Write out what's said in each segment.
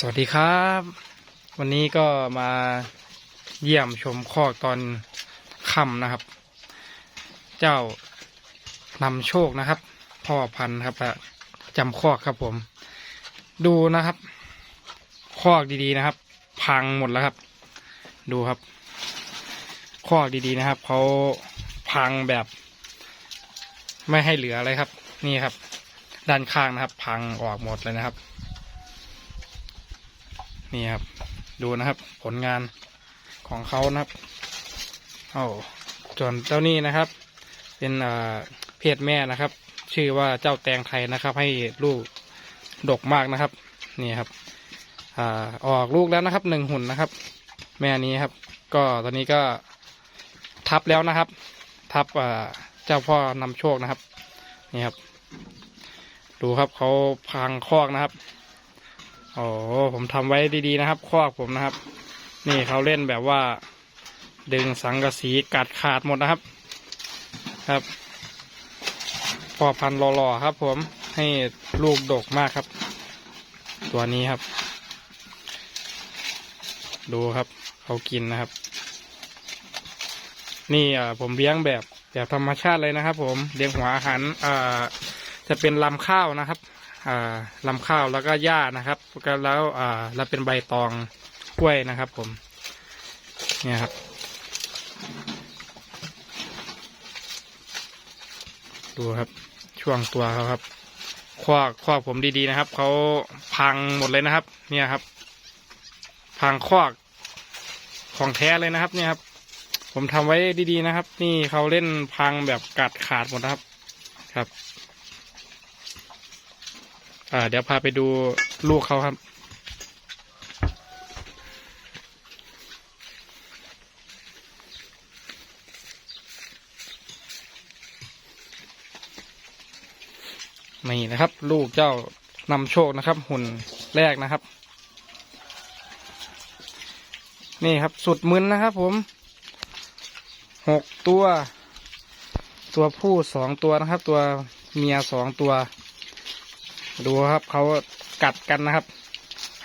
สวัสดีครับ วันนี้ก็มาเยี่ยมชมคอกตอนค่ำนะครับ เจ้านำโชคนะครับ พ่อพันธุ์ครับประจำคอกครับผม ดูนะครับ คอกดีๆนะครับ พังหมดแล้วครับ ดูครับ คอกดีๆนะครับเขาพังแบบ ไม่ให้เหลืออะไรครับ นี่ครับ ด้านข้างนะครับ พังออกหมดเลยนะครับ นี่ครับ ดูนะครับ ผลงานของเขานะครับโอ้ส่วนเจ้านี่นะครับ เป็นเพศแม่นะครับ ชื่อว่าเจ้าแตงไทยนะครับ ให้ลูกดกมากนะครับ นี่ครับอ่าออกลูกแล้วนะครับหนึ่งหุ่นนะครับ แม่นี้ครับ ก็ตอนนี้ก็ทับแล้วนะครับ ทับเจ้าพ่อนำโชคนะครับ นี่ครับ ดูครับเขาพังคอกนะครับ โอ้ผมทำไว้ดีๆนะครับคอกผมนะครับ นี่เขาเล่นแบบว่า ดึงสังกะสีกัดขาดหมดนะครับ ครับพอพันหล่อๆครับ ผมให้ลูกดกมากครับ ตัวนี้ครับ ดูครับเขากินนะครับ นี่อ่าผมเลี้ยงแบบแบบธรรมชาติเลยนะครับ ผมเลี้ยงหัวอาหารอ่าจะเป็นลำข้าวนะครับ ลำข้าวแล้วก็หญ้านะครับแล้วอ่าแล้วเป็นใบตองกล้วยนะครับ ผมเนี่ยครับ ดูครับช่วงตัวเขาครับคว้าคว้าผมดีๆนะครับเขาพังหมดเลยนะครับ เนี่ยครับ พังคว้าของแท้เลยนะครับ เนี่ยครับ ผมทำไว้ดีๆนะครับ นี่เขาเล่นพังแบบกัดขาดหมดนะครับ ครับ อ่า เดี๋ยวพาไปดูลูกเขาครับ นี่นะครับ ลูกเจ้านำโชคนะครับ หุ่นแรกนะครับ นี่ครับสุดมึนนะครับผมหกตัว ตัวผู้สองตัวนะครับ ตัวเมียสองตัว ดูครับเขากัดกันนะครับ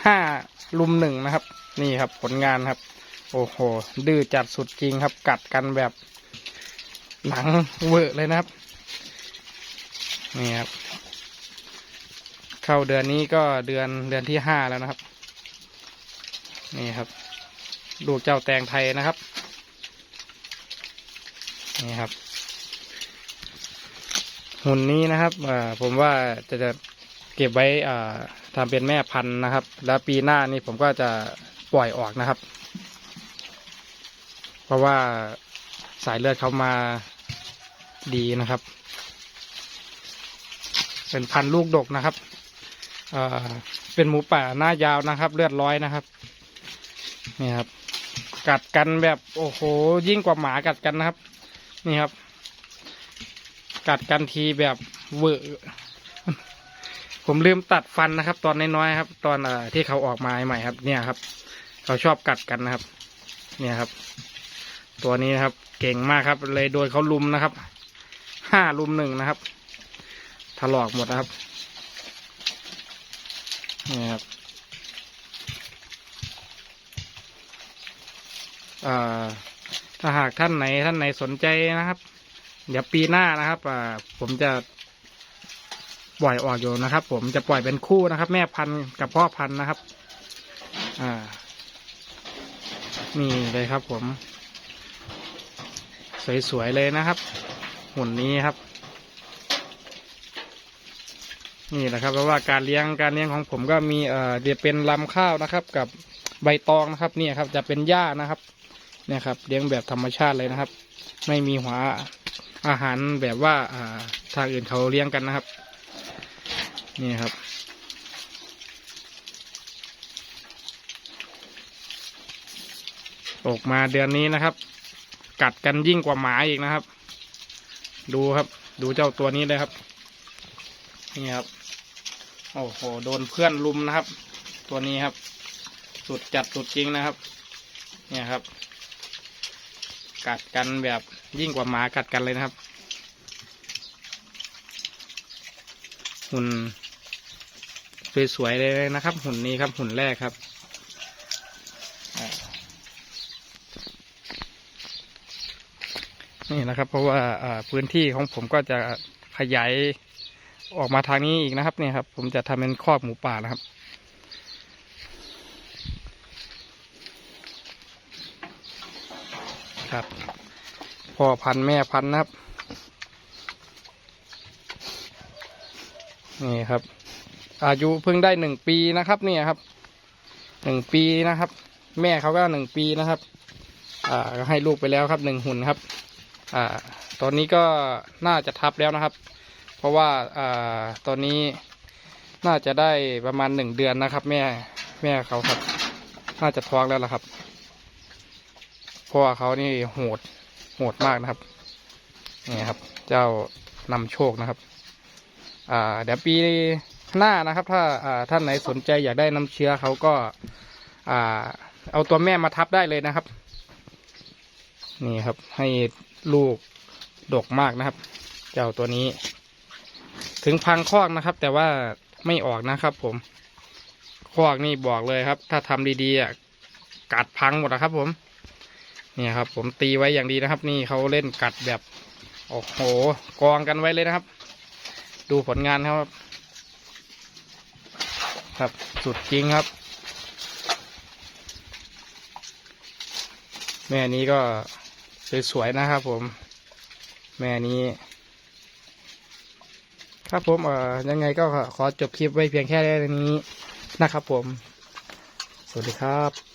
ห้าลุมหนึ่งนะครับ นี่ครับผลงานครับ โอ้โห ดื้อจัดสุดจริงครับ กัดกันแบบ หนังเวอะเลยนะครับ นี่ครับ เข้าเดือนนี้ก็เดือนเดือนที่ห้าแล้วนะครับ นี่ครับ ลูกเจ้าแตงไทยนะครับ นี่ครับ หุ่นนี้นะครับผมว่าจะจะ เก็บไว้อ่าทำเป็นแม่พันธุ์นะครับ แล้วปีหน้านี่ผมก็จะปล่อยออกนะครับ เพราะว่าสายเลือดเขามาดีนะครับ เป็นพันลูกดกนะครับเป็นหมูป่าหน้ายาวนะครับ เลือดร้อยนะครับนี่ครับ กัดกันแบบโอ้โห ยิ่งกว่าหมากัดกันนะครับ นี่ครับ กัดกันทีแบบเวอ ผมลืมตัดฟันนะครับ ตอนน้อยๆครับ ตอนอที่เขาออกมาใหม่ครับ เนี่ยครับ เขาชอบกัดกันนะครับ เนี่ยครับ ตัวนี้นะครับ เก่งมากครับ เลยโดยเขาลุมนะครับห้าลุมหนึ่งนะครับถลอกหมดนะครับนี่ครับถ้าหากท่านไหนท่านไหนสนใจนะครับ เดี๋ยวปีหน้านะครับผมจะ ปล่อยออกอยู่นะครับ ผมจะปล่อยเป็นคู่นะครับ แม่พันธุ์กับพ่อพันธุ์นะครับ อ่า นี่เลยครับ ผม สวยๆเลยนะครับ หุ่นนี้ครับ นี่แหละครับเพราะว่าการเลี้ยงการเลี้ยงของผมก็มีเอ่อเดี๋ยวเป็นลำข้าวนะครับ กับใบตองนะครับ เนี่ยครับ จะเป็นหญ้านะครับ เนี่ยครับ เลี้ยงแบบธรรมชาติเลยนะครับ ไม่มีหัวอาหารแบบว่าอ่าทางอื่นเขาเลี้ยงกันนะครับ นี่ครับ ออกมาเดือนนี้นะครับ กัดกันยิ่งกว่าหมาอีกนะครับ ดูครับ ดูเจ้าตัวนี้เลยครับ นี่ครับ โอ้โห โดนเพื่อนลุมนะครับ ตัวนี้ครับ สุดจัดสุดจริงนะครับ เนี่ยครับ กัดกันแบบยิ่งกว่าหมากัดกันเลยนะครับหุ่น สวยๆเลยนะครับหุ่นนี้ครับหุ่นแรกครับนี่นะครับ เพราะว่าอ่าพื้นที่ของผมก็จะขยายออกมาทางนี้อีกนะครับเนี่ยครับ ผมจะทำเป็นครอบหมูป่านะครับครับพ่อพันธุ์แม่พันธุ์นะครับ นี่ครับ อายุเพิ่งได้หนึ่งปีนะครับเนี่ยครับหนึ่งปีนะครับ แม่เขาก็หนึ่งปีนะครับ อ่าก็ให้ลูกไปแล้วครับหนึ่งหุ่นครับ อ่า ตอนนี้ก็น่าจะทับแล้วนะครับ เพราะว่าอ่าตอนนี้น่าจะได้ประมาณหนึ่งเดือนนะครับ แม่แม่เขาครับ น่าจะท้องแล้วล่ะครับเพราะว่าเขานี่โหดโหดมากนะครับนี่ครับ เจ้านำโชคนะครับ อ่าเดี๋ยวปี หน้านะครับ ถ้าท่านไหนสนใจอยากได้น้ำเชื้อเขาก็เอาตัวแม่มาทับได้เลยนะครับ นี่ครับ ให้ลูกดกมากนะครับ เจ้าตัวนี้ ถึงพังคอกนะครับ แต่ว่าไม่ออกนะครับ ผมคอกนี่บอกเลยครับ ถ้าทำดีๆอะกัดพังหมดนะครับ ผมนี่ครับ ผมตีไว้อย่างดีนะครับ นี่เขาเล่นกัดแบบโอ้โหกองกันไว้เลยนะครับ ดูผลงานครับ ครับ สุดจริงครับ แม่นี้ก็สวยๆนะครับผม แม่นี้ ครับผมเอ่อยังไงก็ขอจบคลิปไว้เพียงแค่นี้นะครับผม สวัสดีครับ